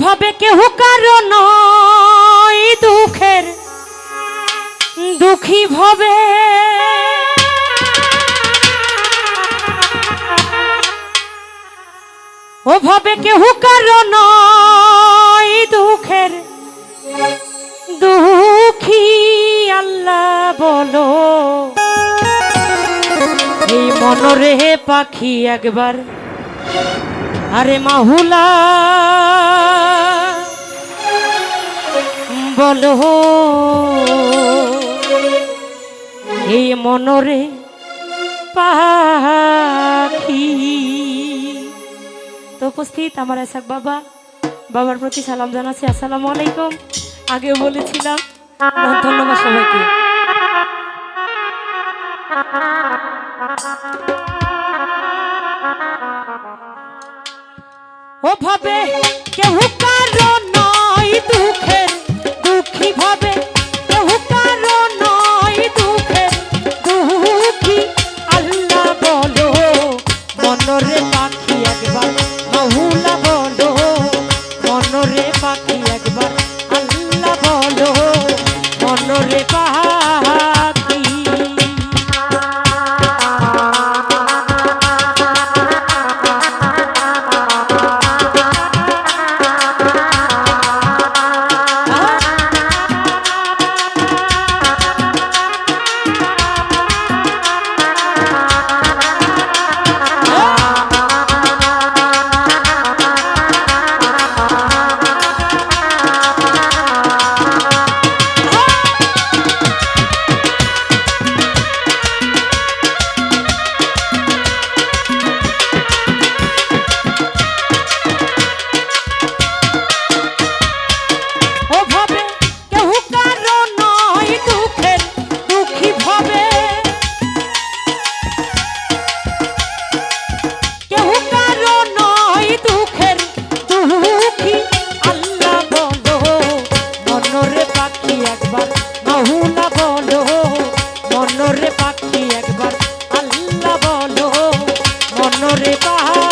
ভাবে কেহ কারণ দুঃখের। দুঃখী ভবে। ও ভাবে কেহ কারণ দুঃখের। দুঃখী আল্লাহ বলো। এই মনরে পাখি একবার। আরে মাহুলা, বল এই মনরে পাখি তো উপস্থিত আমার এসাক বাবা, বাবার প্রতি সালাম জানাচ্ছি, আসসালামু আলাইকুম। আগেও বলেছিলাম ধন্যবাদ সবাইকে। ও ভাবে কেউ কার রে পাখি একবার আল্লাহ বলো মনরে পাহাড়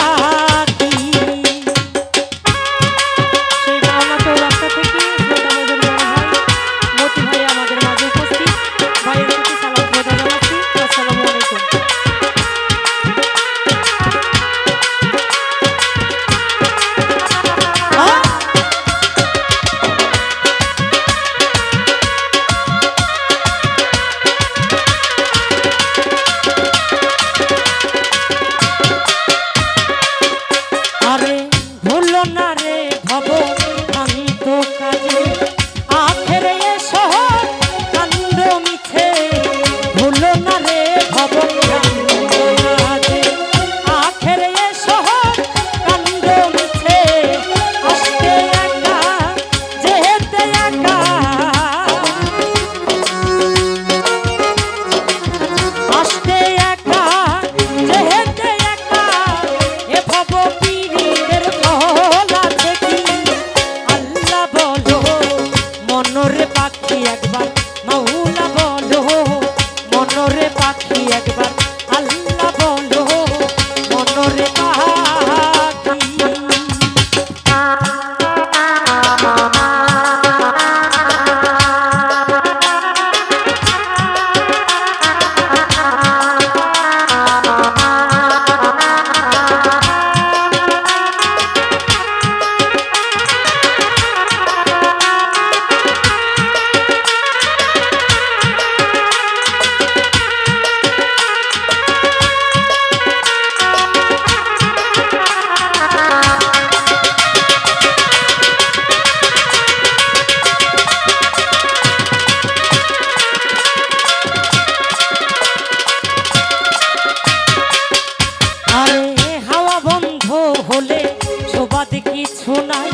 বাদ কিছু নাই।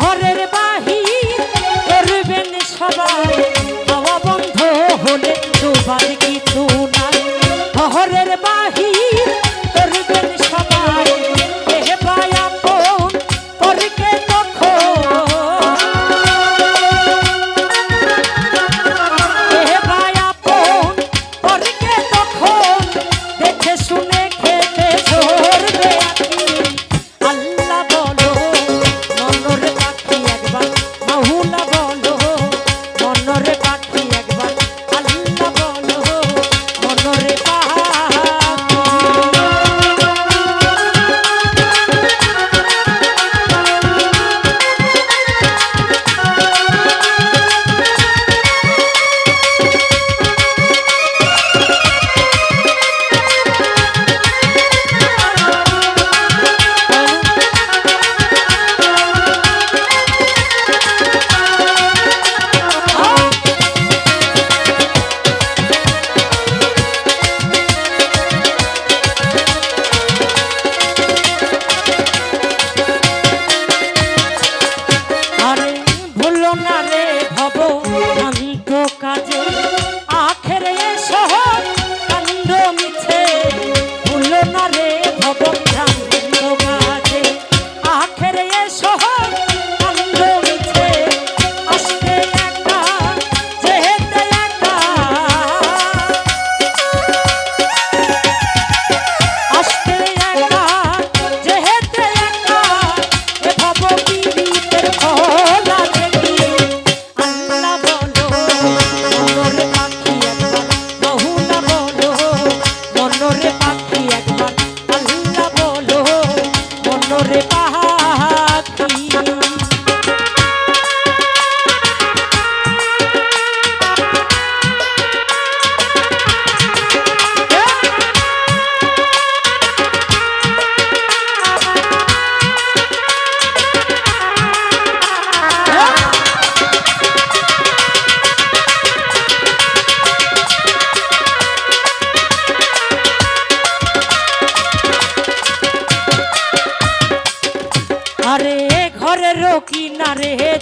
ঘরের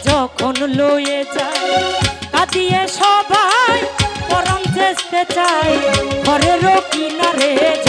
যখন লয়ে যায় কাঁদিয়ে সবাই পরম চেষ্টা চাই ঘরেরও কিনারে যায়